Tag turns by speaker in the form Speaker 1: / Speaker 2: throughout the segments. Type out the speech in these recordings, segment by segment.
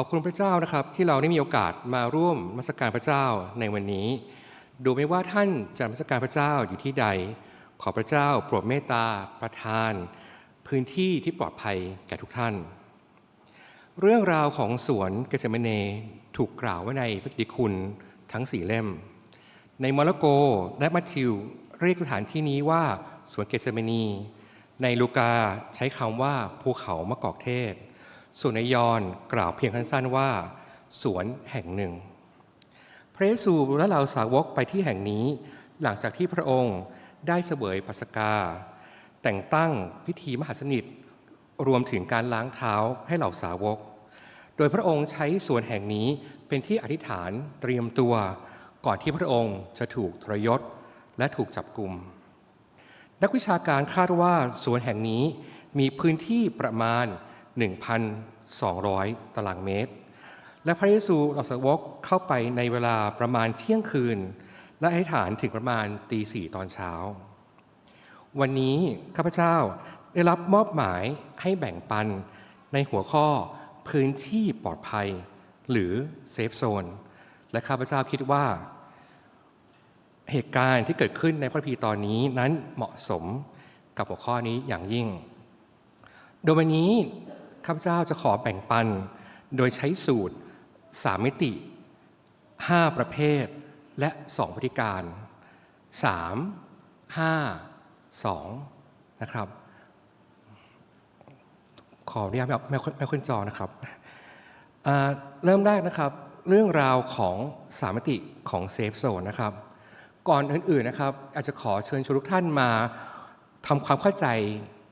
Speaker 1: อบคุณพระเจ้านะครับ ที่เราได้มีโอกาสมาร่วมมัสการพระเจ้าในวันนี้ ดูไม่ว่าท่านจะมัสการพระเจ้าอยู่ที่ใด ขอพระเจ้าโปรดเมตตาประทาน พื้นที่ที่ปลอดภัยแก่ทุกท่าน เรื่องราวของสวนเกษมเนถูกกล่าวไว้ในพระกิตติคุณทั้งสี่เล่ม ในมาระโกและมัทธิวเรียกสถานที่นี้ว่าสวนเกษมนี ในลูกาใช้คำว่าภูเขามะกอกเทศ ส่วนในยอห์นกล่าวเพียงสั้นๆว่า สวนแห่งหนึ่ง พระเยซูและเหล่าสาวกไปที่แห่งนี้ หลังจากที่พระองค์ได้เสวยปัสกา แต่งตั้งพิธีมหาสนิท รวมถึงการล้างเท้าให้เหล่าสาวก โดยพระองค์ใช้สวนแห่งนี้เป็นที่อธิษฐานเตรียมตัว ก่อนที่พระองค์จะถูกทรยศและถูกจับกลุ่มนักวิชาการคาดว่าสวนแห่งนี้มีพื้นที่ประมาณ 1,200 ตารางเมตร และพระเยซูเหล่าสาวกเข้าไปในเวลาประมาณเที่ยงคืน และอธิษฐานถึงประมาณตีสี่ตอนเช้า วันนี้ข้าพเจ้าได้รับมอบหมายให้แบ่งปันในหัวข้อพื้นที่ปลอดภัย หรือเซฟโซน และข้าพเจ้าคิดว่า เหตุการณ์ที่เกิดขึ้นในพระพีร์ตอนนี้นั้นเหมาะสมกับหัวข้อนี้อย่างยิ่ง โดยวันนี้ ข้าพเจ้าจะขอแบ่งปัน โดยใช้สูตร 3 มิติ 5 ประเภท และ 2 พฤติการ 3 5 2 นะครับ ขออนุญาตไม่ไม่ไม่ขึ้นจอนะครับเริ่มแรกนะครับ เรื่องราวของสามมิติของเซฟโซนนะครับ ก่อนอื่นๆนะครับ อาจจะขอเชิญชวนทุกท่านมาทำความเข้าใจ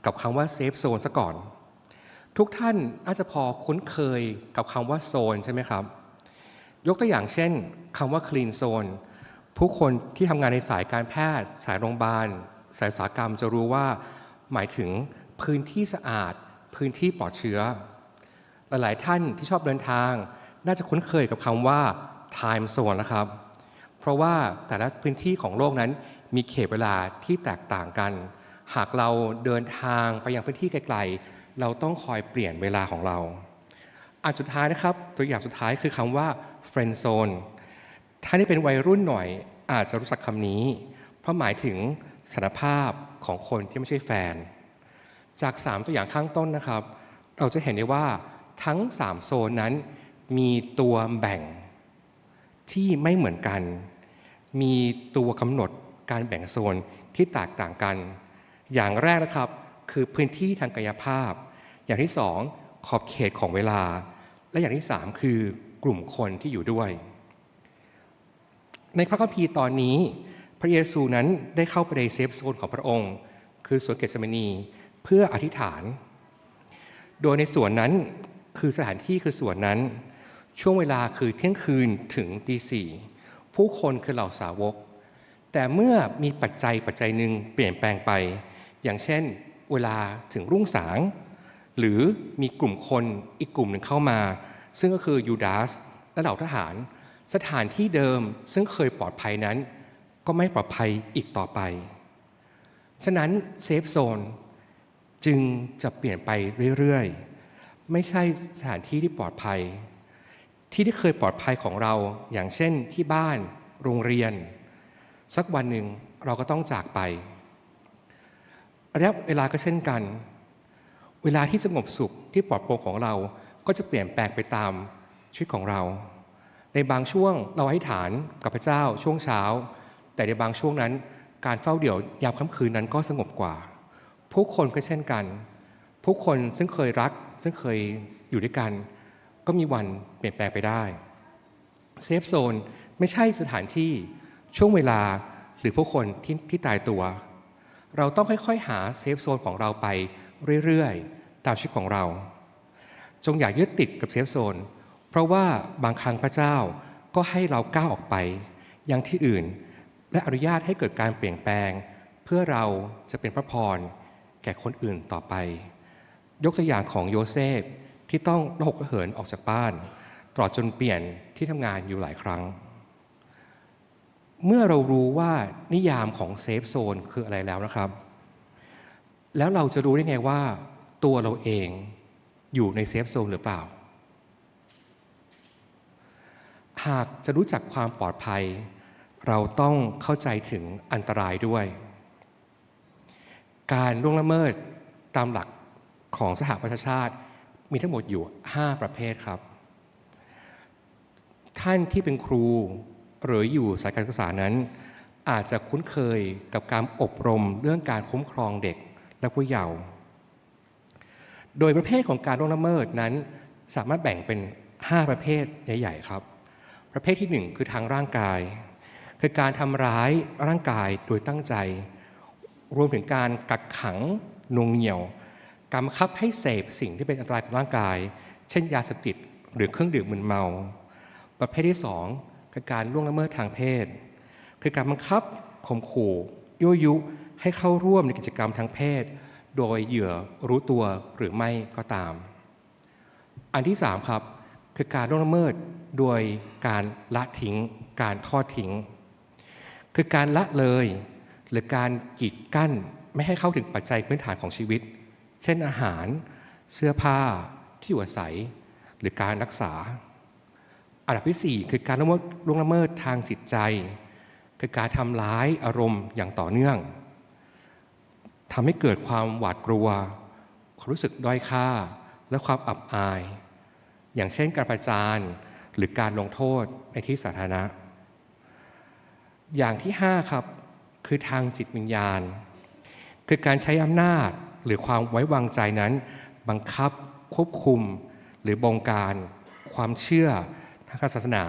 Speaker 1: กับคำว่าเซฟโซนซะก่อน ทุกท่านอาจจะพอคุ้นเคยกับคำว่าโซนใช่ไหมครับ ยกตัวอย่างเช่นคำว่า clean zone ผู้คนที่ทำงานในสายการแพทย์ สายโรงพยาบาล สายอุตสาหกรรมจะรู้ว่า หมายถึงพื้นที่สะอาด พื้นที่ปลอดเชื้อ หลายๆท่านที่ชอบเดินทาง น่าจะคุ้นเคยกับคำว่า time zone นะครับ เพราะว่าแต่ละพื้นที่ของโลกนั้นมีเขตเวลาที่แตกต่างกัน หากเราเดินทางไปยังพื้นที่ไกลๆ เราต้องคอยเปลี่ยนเวลาของเรา อันสุดท้ายนะครับ ตัวอย่างสุดท้ายคือคำว่า friend zone ถ้าได้เป็นวัยรุ่นหน่อยอาจจะรู้จักคำนี้ เพราะหมายถึงสถานภาพของคนที่ไม่ใช่แฟน จาก 3 ตัวอย่างข้างต้นนะครับ เราจะเห็นได้ว่าทั้ง 3 โซนนั้น มีตัวแบ่งที่ไม่เหมือนกัน มีตัวกำหนดการแบ่งโซนที่แตกต่างกัน อย่างแรกนะครับคือพื้นที่ทางกายภาพ อย่างที่สองขอบเขตของเวลา และอย่างที่สามคือกลุ่มคนที่อยู่ด้วย ในพระคัมภีร์ตอนนี้พระเยซูนั้นได้เข้าไปในเซฟโซนของพระองค์ คือสวนเกสเมนีเพื่ออธิษฐาน โดยในส่วนนั้นคือสถานที่คือส่วนนั้น ช่วงเวลาคือเที่ยงคืนถึงตีสี่ผู้คนคือเหล่าสาวก แต่เมื่อมีปัจจัยปัจจัยหนึ่งเปลี่ยนแปลงไป อย่างเช่น เวลาถึงรุ่งสาง หรือมีกลุ่มคนอีกกลุ่มหนึ่งเข้ามา ซึ่งก็คือยูดาสและเหล่าทหาร สถานที่เดิมซึ่งเคยปลอดภัยนั้น ก็ไม่ปลอดภัยอีกต่อไป ฉะนั้นเซฟโซนจึงจะเปลี่ยนไปเรื่อยๆ ไม่ใช่สถานที่ที่ปลอดภัย ที่ที่เคยปลอดภัยของเราอย่างเช่นที่บ้านโรงเรียน สักวันหนึ่งเราก็ต้องจากไประยะเวลาก็เช่นกัน เวลาที่สงบสุขที่ปลอดโปร่งของเราก็จะเปลี่ยนแปลงไปตามชีวิตของเรา ในบางช่วงเราให้ฐานกับพระเจ้าช่วงเช้า แต่ในบางช่วงนั้น การเฝ้าเดี่ยวยามค่ำคืนนั้นก็สงบกว่า ผู้คนก็เช่นกัน ผู้คนซึ่งเคยรัก ซึ่งเคยอยู่ด้วยกัน ก็มีวันเปลี่ยนแปลงไปได้เซฟโซนไม่ใช่สถานที่ช่วงเวลาหรือผู้คนที่ที่ตายตัว เราต้องค่อยๆ หาเซฟโซนของเราไป เรื่อยๆ ตามชีวิตของเรา จงอย่ายึดติดกับเซฟโซน เพราะว่าบางครั้งพระเจ้าก็ให้เราก้าวออกไป ยังที่อื่น และอนุญาตให้เกิดการเปลี่ยนแปลง เพื่อเราจะเป็นพระพรแก่คนอื่นต่อไป ยกตัวอย่างของโยเซฟที่ต้องระหกระเหินออกจากบ้านตลอดจนเปลี่ยนที่ทำงานอยู่หลายครั้ง เมื่อเรารู้ว่านิยามของเซฟโซนคืออะไรแล้วนะครับ แล้วเราจะรู้ได้ไงว่า ตัวเราเองอยู่ในเซฟโซนหรือเปล่า หากจะรู้จักความปลอดภัย เราต้องเข้าใจถึงอันตรายด้วย การล่วงละเมิดตามหลักของสหประชาชาติมีทั้งหมดอยู่ 5 ประเภทครับ ท่านที่เป็นครูหรืออยู่สายการศึกษานั้น อาจจะคุ้นเคยกับการอบรมเรื่องการคุ้มครองเด็ก และผู้เยาว์โดยประเภทของการล่วงละเมิดนั้น สามารถแบ่งเป็น 5 ประเภทใหญ่ๆครับ ประเภทที่ 1 คือทางร่างกาย คือการทำร้ายร่างกายโดยตั้งใจ รวมถึงการกักขังนวงเหนี่ยวการบังคับให้เสพสิ่งที่เป็นอันตรายกับร่างกาย เช่นยาเสพติดหรือเครื่องดื่มมึนเมา ประเภทที่สองคือการล่วงละเมิดทางเพศ คือการบังคับข่มขู่ยั่วยุ ให้เข้าร่วมในกิจกรรมทางเพศ โดยเหยื่อรู้ตัวหรือไม่ก็ตาม อันที่สามครับคือการล่วงละเมิดโดยการละทิ้ง การทอดทิ้ง คือการละเลย หรือการกีดกั้นไม่ให้เข้าถึงปัจจัยพื้นฐานของชีวิต เช่นอาหาร เสื้อผ้า ที่อยู่อาศัย หรือการรักษา อันดับที่สี่คือการลงมิดล่วงละเมิดทางจิตใจ คือการทำร้ายอารมณ์อย่างต่อเนื่อง ทำให้เกิดความหวาดกลัว ความรู้สึกด้อยค่า และความอับอาย อย่างเช่นการประจานหรือการลงโทษในที่สาธารณะ อย่างที่ 5 ครับ คือทางจิตวิญญาณ คือการใช้อำนาจหรือความไว้วางใจนั้น บังคับควบคุม หรือบงการ ความเชื่อทางศาสนา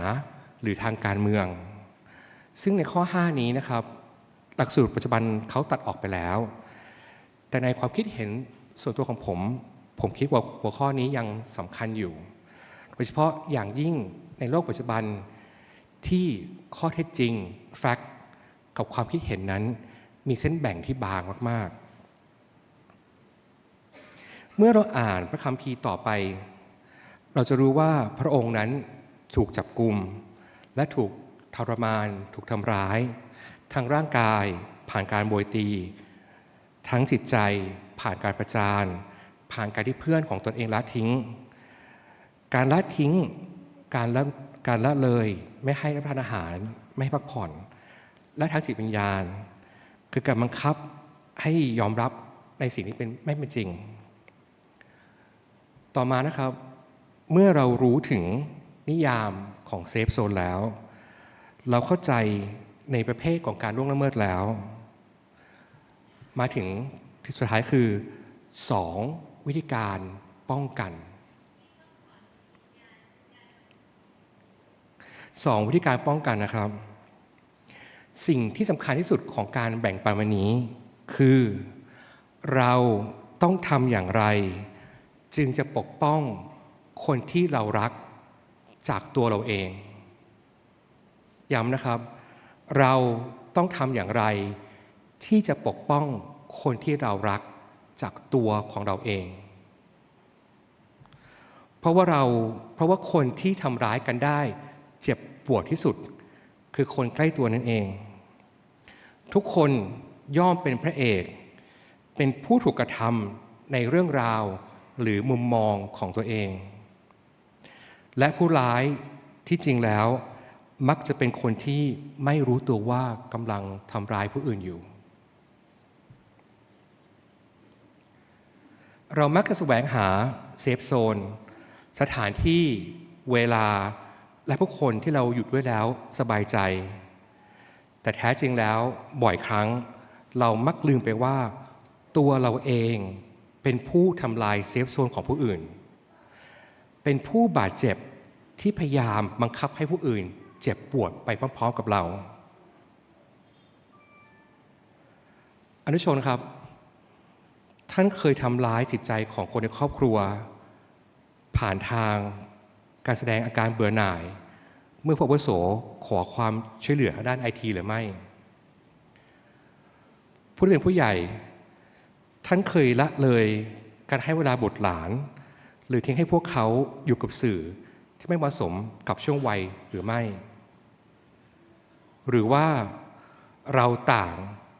Speaker 1: หรือทางการเมือง ซึ่งในข้อ 5 นี้นะครับ หลักสูตรปัจจุบันเขาตัดออกไปแล้ว แต่ในความคิดเห็นส่วนตัวของผม ผมคิดว่าหัวข้อนี้ยังสำคัญอยู่ โดยเฉพาะอย่างยิ่งในโลกปัจจุบันที่ข้อเท็จจริงแฟกต์กับความคิดเห็นนั้น มีเส้นแบ่งที่บางมาก ๆ เมื่อเราอ่านพระคัมภีร์ต่อไป เราจะรู้ว่าพระองค์นั้นถูกจับกลุ่ม และถูกทรมาน ถูกทำร้าย ทางร่างกายผ่านการโบยตี ทั้งจิตใจผ่านการประจาน ผ่านการที่เพื่อนของตนเองละทิ้ง การละทิ้งการละการละเลยไม่ให้รับประทานอาหารไม่ให้พักผ่อน และทางจิตวิญญาณ คือการบังคับให้ยอมรับในสิ่งที่เป็นไม่เป็นจริง ต่อมานะครับ เมื่อเรารู้ถึงนิยามของเซฟโซนแล้ว เราเข้าใจในประเภทของการล่วงละเมิดแล้ว มาถึงที่สุดท้ายคือ 2. วิธีการป้องกัน 2. วิธีการป้องกันนะครับ สิ่งที่สำคัญที่สุดของการแบ่งปันวันนี้ คือ เราต้องทำอย่างไร จึงจะปกป้องคนที่เรารักจากตัวเราเอง ย้ำนะครับ เราต้องทำอย่างไร ที่จะปกป้องคนที่เรารักจากตัวของเราเอง เพราะว่าเราเพราะว่าคนที่ทำร้ายกันได้ เจ็บปวดที่สุด คือคนใกล้ตัวนั่นเอง ทุกคนย่อมเป็นพระเอก เป็นผู้ถูกกระทำในเรื่องราวหรือมุมมองของตัวเอง และผู้ร้ายที่จริงแล้ว มักจะเป็นคนที่ไม่รู้ตัวว่ากำลังทำร้ายผู้อื่นอยู่ เรามักจะแสวงหาเซฟโซน สถานที่เวลาและผู้คนที่เราหยุดด้วยแล้วสบายใจ แต่แท้จริงแล้วบ่อยครั้ง เรามักลืมไปว่า ตัวเราเองเป็นผู้ทำลายเซฟโซนของผู้อื่น เป็นผู้บาดเจ็บที่พยายามบังคับให้ผู้อื่น เจ็บปวดไปพร้อมๆกับเรา อนุชนครับ ท่านเคยทำร้ายจิตใจของคนในครอบครัว ผ่านทางการแสดงอาการเบื่อหน่าย เมื่อพระวโสขอความช่วยเหลือด้านไอทีหรือไม่ผู้ที่เป็นผู้ใหญ่ท่านเคยละเลยการให้เวลาบุตรหลาน หรือทิ้งให้พวกเขาอยู่กับสื่อที่ไม่เหมาะสมกับช่วงวัยหรือไม่ หรือว่าเราต่าง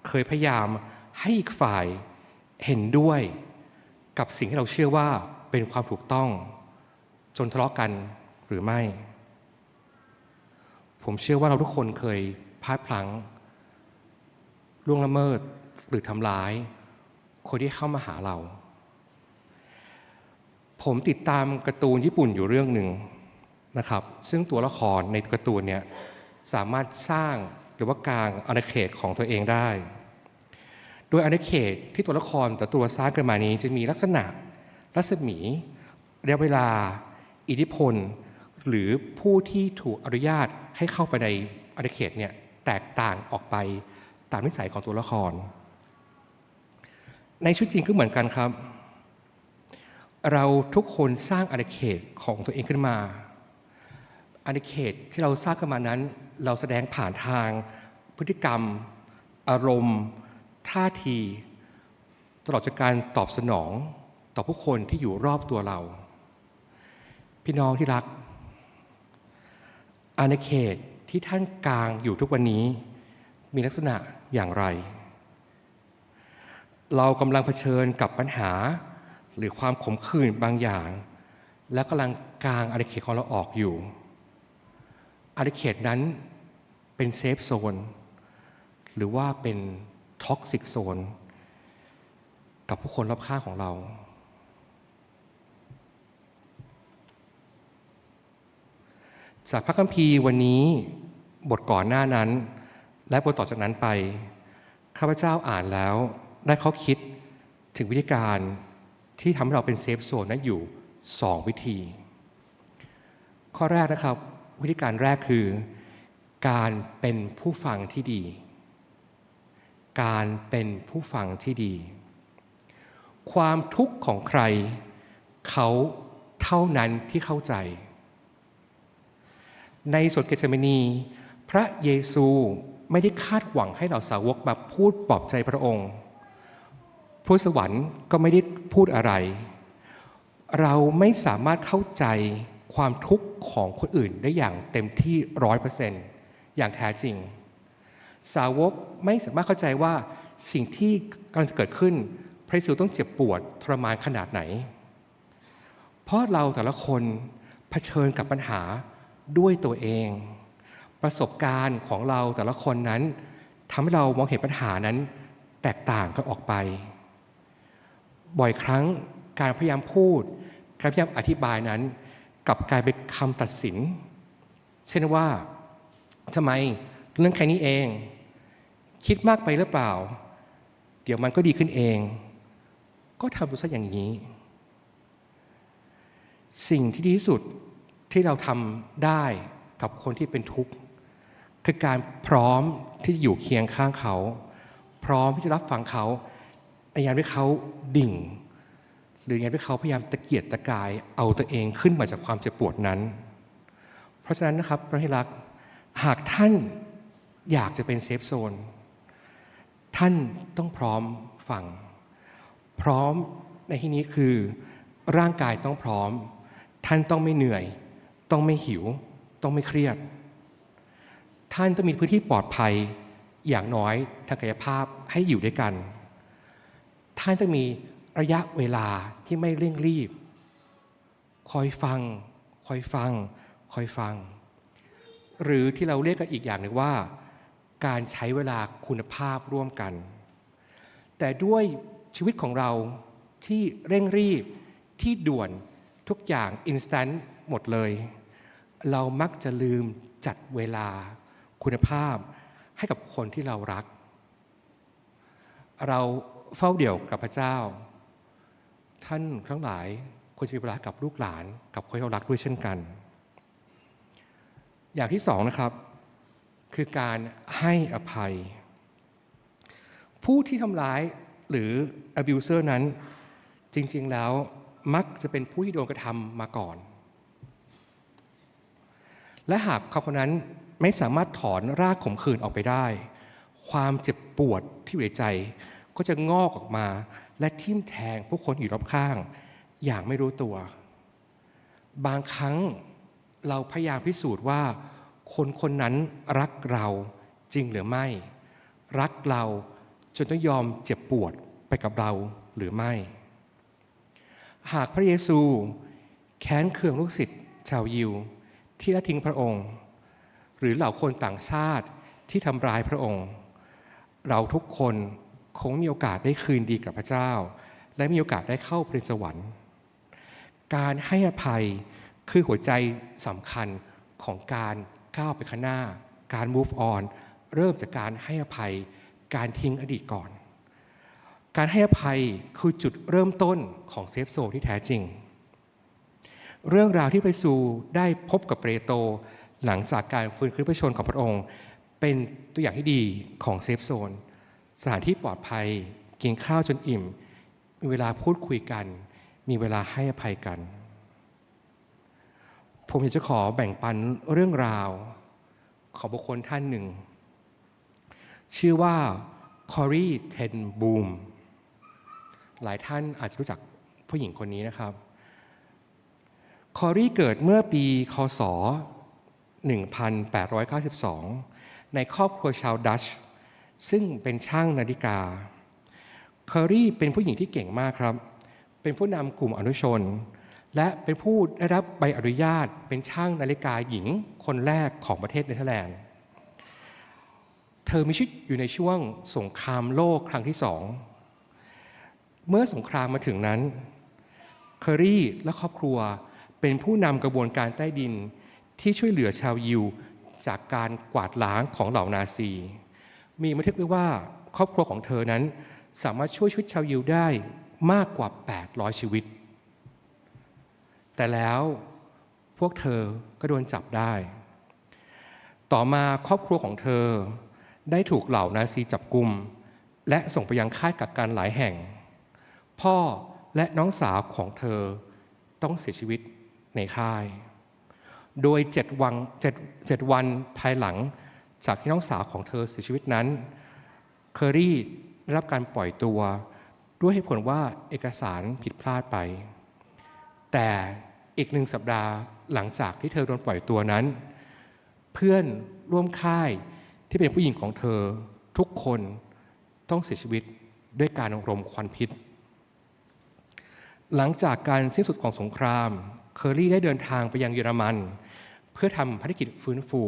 Speaker 1: เคยพยายามให้อีกฝ่าย เห็นด้วยกับสิ่งที่เราเชื่อว่าเป็นความถูกต้อง จนทะเลาะกันหรือไม่ ผมเชื่อว่าเราทุกคนเคยพลาดพลั้งล่วงละเมิดหรือทำร้าย คนที่เข้ามาหาเรา ผมติดตามการ์ตูนญี่ปุ่นอยู่เรื่องหนึ่งนะครับ ซึ่งตัวละครในการ์ตูนเนี่ยสามารถสร้างหรือว่ากางอาณาเขตของตัวเองได้ โดยอาณาเขตที่ตัวละครแต่ตัวสร้างขึ้นมานี้จะมีลักษณะ รัศมีระยะเวลา อิทธิพล หรือผู้ที่ถูกอนุญาตให้เข้าไปในอาณาเขตเนี่ยแตกต่างออกไปตามนิสัยของตัวละคร ในชีวิตจริงก็เหมือนกันครับ เราทุกคนสร้างอาณาเขตของตัวเองขึ้นมาอาณาเขตที่เราสร้างขึ้นมานั้น เราแสดงผ่านทางพฤติกรรม อารมณ์ ท่าที ตลอดจนการตอบสนองต่อผู้คนที่อยู่รอบตัวเรา พี่น้องที่รัก อาณาเขตที่ท่านกลางอยู่ทุกวันนี้ มีลักษณะอย่างไร เรากำลังเผชิญกับปัญหาหรือความขมขื่นบางอย่าง และกำลังกลางอาณาเขตของเราออกอยู่อาณาเขตนั้นเป็นเซฟโซนหรือว่าเป็น ท็อกซิกโซนกับผู้คนรอบข้างของเรา จากพระคัมภีร์วันนี้บทก่อนหน้านั้น และบทต่อจากนั้นไป ข้าพเจ้าอ่านแล้วได้ข้อคิดถึงวิธีการที่ทำให้เราเป็นเซฟโซนนั้นอยู่ 2 วิธี ข้อแรกนะครับ วิธีการแรกคือ การเป็นผู้ฟังที่ดี การเป็นผู้ฟังที่ดี ความทุกข์ของใคร เขาเท่านั้นที่เข้าใจ ในสวนเกตเมนี พระเยซูไม่ได้คาดหวังให้เหล่าสาวกมาพูดปลอบใจพระองค์พูดสวรรค์ก็ไม่ได้พูดอะไร เราไม่สามารถเข้าใจความทุกข์ของคนอื่นได้อย่างเต็มที่ร้อยเปอร์เซ็นต์อย่างแท้จริง สาวกไม่สามารถเข้าใจว่าสิ่งที่กำลังจะเกิดขึ้น พระเยซูต้องเจ็บปวดทรมานขนาดไหน เพราะเราแต่ละคนเผชิญกับปัญหาด้วยตัวเอง ประสบการณ์ของเราแต่ละคนนั้นทำให้เรามองเห็นปัญหานั้นแตกต่างกันออกไป บ่อยครั้งการพยายามพูด การพยายามอธิบายนั้นกลับกลายเป็นคำตัดสิน เช่นว่าทำไมเรื่องแค่นี้เอง คิดมากไปหรือเปล่า เดี๋ยวมันก็ดีขึ้นเอง ก็ทำดูซะอย่างนี้ สิ่งที่ดีที่สุดที่เราทำได้กับคนที่เป็นทุกข์คือการพร้อมที่จะอยู่เคียงข้างเขา พร้อมที่จะรับฟังเขาในยามที่เขาดิ่ง หรือยามที่เขาพยายามตะเกียกตะกายเอาตัวเองขึ้นมาจากความเจ็บปวดนั้น เพราะฉะนั้นนะครับพระที่รักหากท่านอยากจะเป็นเซฟโซน ท่านต้องพร้อมฟัง พร้อมในที่นี้คือ ร่างกายต้องพร้อม ท่านต้องไม่เหนื่อย ต้องไม่หิว ต้องไม่เครียด ท่านต้องมีพื้นที่ปลอดภัยอย่างน้อยทางกายภาพให้อยู่ด้วยกัน ท่านต้องมีระยะเวลาที่ไม่เร่งรีบ คอยฟัง คอยฟัง คอยฟัง หรือที่เราเรียกกันอีกอย่างหนึ่งว่า การใช้เวลาคุณภาพร่วมกัน แต่ด้วยชีวิตของเราที่เร่งรีบที่ด่วนทุกอย่างอินสแตนต์หมดเลย เรามักจะลืมจัดเวลาคุณภาพให้กับคนที่เรารัก เราเฝ้าเดี่ยวกับพระเจ้า ท่านทั้งหลายควรจะมีเวลากับลูกหลานกับคนที่เรารักด้วยเช่นกัน อย่างที่สองนะครับ คือการให้อภัย ผู้ที่ทำร้ายหรือ abuser นั้น จริงๆแล้วมักจะเป็นผู้ที่โดนกระทำมาก่อน และหากเขาคนนั้นไม่สามารถถอนรากขมขื่นออกไปได้ ความเจ็บปวดที่อยู่ในใจ ก็จะงอกออกมา และทิ่มแทงผู้คนอยู่รอบข้าง อย่างไม่รู้ตัว บางครั้งเราพยายามพิสูจน์ว่า คนคนนั้นรักเราจริงหรือไม่ รักเราจนต้องยอมเจ็บปวดไปกับเราหรือไม่ หากพระเยซูแค้นเคืองลูกศิษย์ชาวยิวที่ละทิ้งพระองค์ หรือเหล่าคนต่างชาติที่ทำร้ายพระองค์ เราทุกคนคงมีโอกาสได้คืนดีกับพระเจ้า และมีโอกาสได้เข้าเป็นสวรรค์ การให้อภัยคือหัวใจสำคัญของการ ก้าวไปข้างหน้า การ move on เริ่มจากการให้อภัย การทิ้งอดีตก่อน การให้อภัยคือจุดเริ่มต้นของเซฟโซนที่แท้จริง เรื่องราวที่พระเยซูได้พบกับเปโตรหลังจากการฟื้นคืนพระชนของพระองค์ เป็นตัวอย่างที่ดีของเซฟโซน สถานที่ปลอดภัย กินข้าวจนอิ่ม มีเวลาพูดคุยกัน มีเวลาให้อภัยกัน ผมอยากจะขอแบ่งปันเรื่องราว ของบุคคลท่านหนึ่ง ชื่อว่าคอรีเทนบูมหลายท่านอาจจะรู้จักผู้หญิงคนนี้นะครับ คอรีเกิดเมื่อปีคศ 1892 ในครอบครัวชาวดัช ซึ่งเป็นช่างนาฬิกา คอรีเป็นผู้หญิงที่เก่งมากครับ เป็นผู้นำกลุ่มอนุชน และเป็นผู้ได้รับใบอนุญาตเป็นช่างนาฬิกาหญิงคนแรกของประเทศเนเธอร์แลนด์ เธอมีชีวิตอยู่ในช่วงสงครามโลกครั้งที่สอง เมื่อสงครามมาถึงนั้น เคอรี่และครอบครัวเป็นผู้นำกระบวนการใต้ดินที่ช่วยเหลือชาวยิวจากการกวาดล้างของเหล่านาซี มีบันทึกไว้ว่าครอบครัวของเธอนั้น สามารถช่วยชีวิตชาวยิวได้มากกว่า 800 ชีวิต แต่แล้วพวกเธอก็โดนจับได้ ต่อมาครอบครัวของเธอได้ถูกเหล่านาซีจับกุมและส่งไปยังค่ายกักกันหลายแห่ง พ่อและน้องสาวของเธอต้องเสียชีวิตในค่าย โดยเจ็ดวันเจ็ดเจ็ดวันภายหลังจากที่น้องสาวของเธอเสียชีวิตนั้น เคอรี่ได้รับการปล่อยตัว ด้วยเหตุผลว่าเอกสารผิดพลาดไป แต่อีกหนึ่งสัปดาห์หลังจากที่เธอโดนปล่อยตัวนั้น เพื่อนร่วมค่ายที่เป็นผู้หญิงของเธอทุกคนต้องเสียชีวิตด้วยการรมควันพิษ หลังจากการสิ้นสุดของสงคราม เคอรี่ได้เดินทางไปยังเยอรมัน เพื่อทำภารกิจฟื้นฟู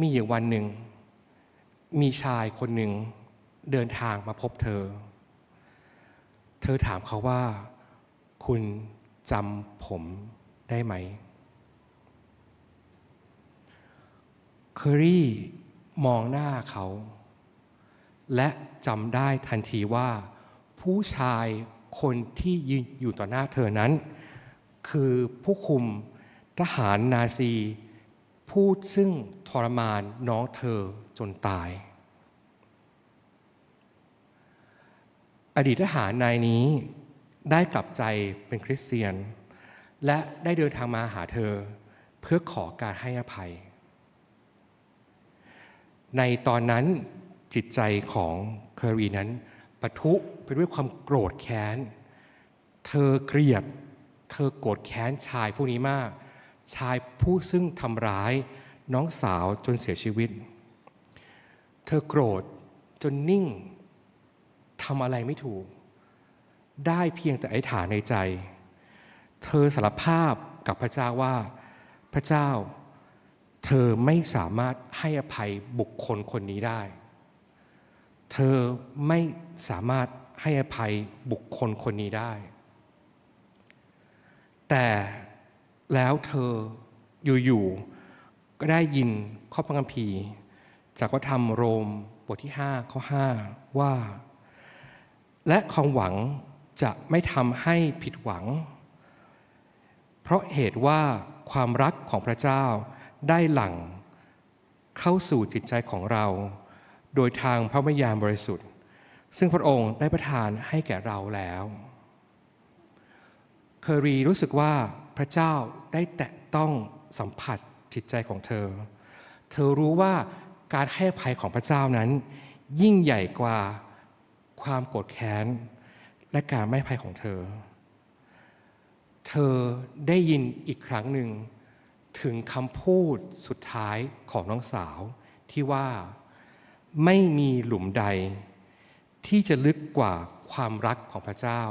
Speaker 1: มีอยู่วันหนึ่ง มีชายคนหนึ่งเดินทางมาพบเธอ เธอถามเขาว่า คุณจำผมได้ไหมเคอรี่มองหน้าเขา และจำได้ทันทีว่า ผู้ชายคนที่ยืนอยู่ต่อหน้าเธอนั้น คือผู้คุมทหารนาซี ผู้ซึ่งทรมานน้องเธอจนตาย อดีตทหารนายนี้ ได้กลับใจเป็นคริสเตียน และได้เดินทางมาหาเธอ เพื่อขอการให้อภัย ในตอนนั้นจิตใจของเคอรีนั้นปะทุไปด้วยความโกรธแค้น เธอเกลียด เธอโกรธแค้นชายผู้นี้มาก ชายผู้ซึ่งทำร้ายน้องสาวจนเสียชีวิต เธอโกรธจนนิ่งทำอะไรไม่ถูก ได้เพียงแต่ไอ้ฐานในใจ เธอสารภาพกับพระเจ้าว่าพระเจ้า เธอไม่สามารถให้อภัยบุคคลคนนี้ได้ เธอไม่สามารถให้อภัยบุคคลคนนี้ได้ แต่แล้วเธออยู่ๆก็ได้ยินข้อพระคัมภีร์จากพระธรรมโรมบทที่5ข้อ5ว่า และความหวัง จะไม่ทำให้ผิดหวัง เพราะเหตุว่าความรักของพระเจ้าได้หลั่งเข้าสู่จิตใจของเรา โดยทางพระวิญญาณบริสุทธิ์ ซึ่งพระองค์ได้ประทานให้แก่เราแล้ว เคอรีรู้สึกว่าพระเจ้าได้แตะต้องสัมผัสจิตใจของเธอ เธอรู้ว่าการให้ภัยของพระเจ้านั้น ยิ่งใหญ่กว่าความโกรธแค้น และการไม่ภัยของเธอ เธอได้ยินอีกครั้งหนึ่งถึงคำพูดสุดท้ายของน้องสาวที่ว่าไม่มีหลุมใด ที่จะลึกกว่าความรักของพระเจ้า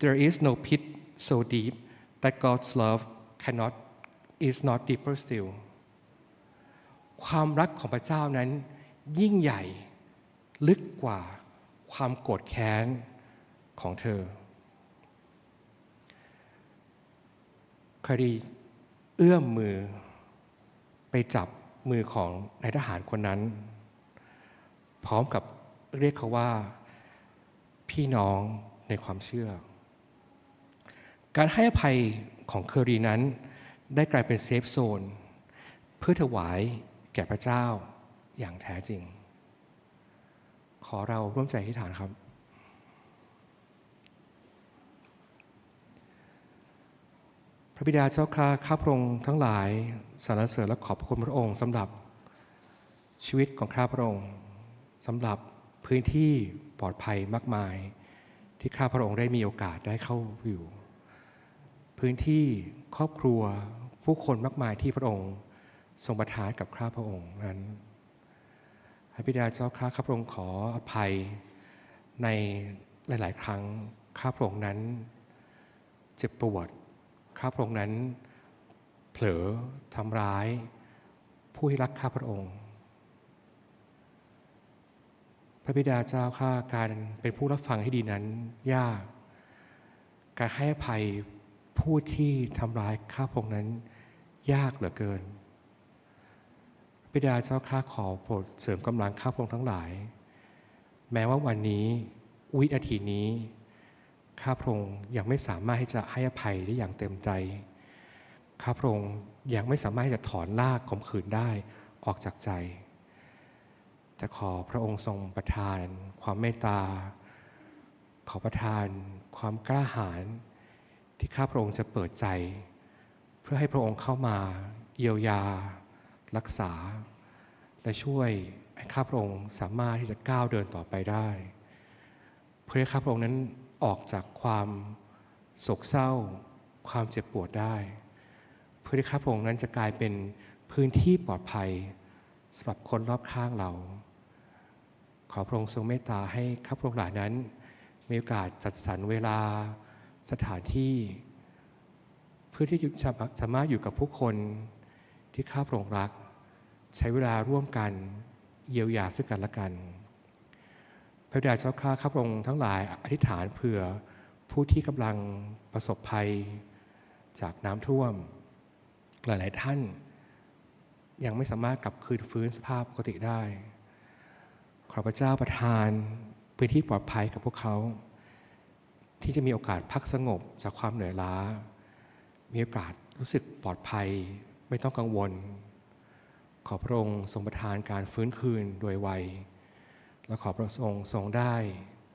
Speaker 1: There is no pit so deep that God's love cannot is not deeper still ความรักของพระเจ้านั้นยิ่งใหญ่ลึกกว่า ความโกรธแค้นของเธอคดีเอื้อมมือไปจับมือของนายทหารคนนั้น พร้อมกับเรียกเขาว่า พี่น้องในความเชื่อ การให้อภัยของเคอรีนั้น ได้กลายเป็นเซฟโซน เพื่อถวายแก่พระเจ้าอย่างแท้จริง อเราร่วมใจที่ฐานครับ พระบิดาเจ้าข้าข้าพระองค์ทั้งหลายสรรเสริญและขอบคุณพระองค์สำหรับชีวิตของข้าพระองค์สำหรับพื้นที่ปลอดภัยมากมาย ที่ข้าพระองค์ได้มีโอกาสได้เข้าอยู่ พื้นที่ครอบครัวผู้คนมากมายที่พระองค์ทรงประทานกับข้าพระองค์นั้น พระบิดาเจ้าข้าข้าพระองค์ขออภัยในหลาย ๆ ครั้งข้าพระองค์นั้น เจ็บปวดข้าพระองค์นั้น เผลอทำร้าย ผู้ที่รักข้าพระองค์ พระบิดาเจ้าข้าการเป็นผู้รับฟังให้ดีนั้น ยาก การให้อภัยผู้ที่ทำร้ายข้าพระองค์นั้น ยากเหลือเกิน บิดาเจ้าข้าขอโปรดเสริมกำลังข้าพระองค์ทั้งหลาย แม้ว่าวันนี้วินาทีนี้ ข้าพระองค์ยังไม่สามารถที่จะให้อภัยได้อย่างเต็มใจ ข้าพระองค์ยังไม่สามารถที่จะถอนลากข่มขืนได้ออกจากใจ แต่ขอพระองค์ทรงประทาน ความเมตตา ขอประทาน ความกล้าหาญที่ข้าพระองค์จะเปิดใจ เพื่อให้พระองค์เข้ามาเยียวยา รักษา และช่วยให้ข้าพระองค์สามารถที่จะก้าวเดินต่อไปได้ เพื่อให้ข้าพระองค์นั้นออกจากความโศกเศร้า ความเจ็บปวดได้ เพื่อที่ข้าพระองค์นั้นจะกลายเป็นพื้นที่ปลอดภัยสำหรับคนรอบข้างเรา ขอพระองค์ทรงเมตตาให้ข้าพระองค์เหล่านั้น มีโอกาสจัดสรรเวลาสถานที่ เพื่อที่จะสามารถอยู่กับผู้คนที่ข้าพระองค์รัก ใช้เวลาร่วมกันเยียวยาซึ่งกันและกัน พระบิดาเจ้าข้าข้าพระองค์ทั้งหลายอธิษฐานเผื่อผู้ที่กำลังประสบภัยจากน้ำท่วม หลาย ๆ ท่านยังไม่สามารถกลับคืนฟื้นสภาพปกติได้ ขอพระเจ้าประทานพื้นที่ปลอดภัยกับพวกเขา ที่จะมีโอกาสพักสงบจากความเหนื่อยล้า มีโอกาสรู้สึกปลอดภัยไม่ต้องกังวล ขอพระองค์ทรงประทานการฟื้นคืนโดยไว และขอพระองค์ทรงได้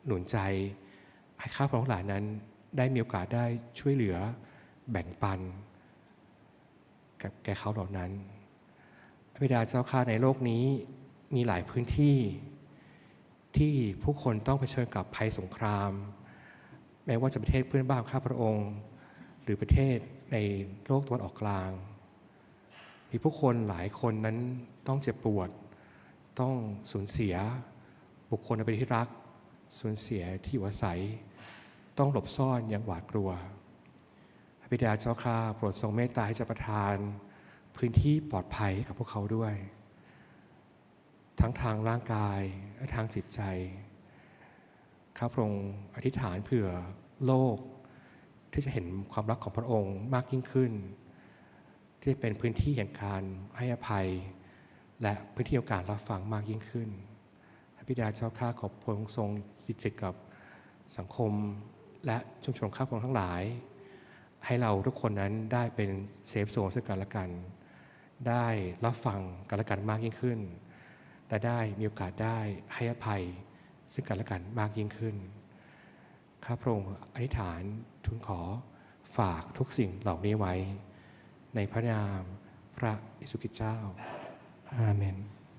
Speaker 1: หนุนใจ ให้ข้าพระองค์หลายนั้นได้มีโอกาสได้ช่วยเหลือแบ่งปัน กับแก่เขาเหล่านั้นพระบิดาเจ้าข้าในโลกนี้มีหลายพื้นที่ ที่ผู้คนต้องเผชิญกับภัยสงคราม แม้ว่าจะประเทศเพื่อนบ้านข้าพระองค์ หรือประเทศในโลกตะวันออกกลาง มีผู้คนหลายคนนั้นต้องเจ็บปวด ต้องสูญเสีย บุคคลในประเทศที่รัก สูญเสียที่อยู่อาศัย ต้องหลบซ่อนอย่างหวาดกลัวพระบิดาเจ้าข้าโปรดทรงเมตตาให้เจะประทาน พื้นที่ปลอดภัยกับพวกเขาด้วย ทั้งทางร่างกายและทางจิตใจข้าพระองค์อธิษฐานเผื่อโลก ที่จะเห็นความรักของพระองค์มากยิ่งขึ้น ที่เป็นพื้นที่แห่งการให้อภัย และพื้นที่ของการรับฟังมากยิ่งขึ้นพระบิดาเจ้าข้าขอบพระองค์ทรงสิทธิ์กับสังคมและชุมชนข้าพระองค์ทั้งหลาย ให้เราทุกคนนั้นได้เป็นเซฟโซนซึ่งกันและกัน ได้รับฟังกันและกันมากยิ่งขึ้น และได้มีโอกาสได้ให้อภัยซึ่งกันและกันมากยิ่งขึ้น ข้าพระองค์อธิษฐานทูลขอฝากทุกสิ่งเหล่านี้ไว้ ในพระนามพระเยซูคริสต์เจ้า อาเมน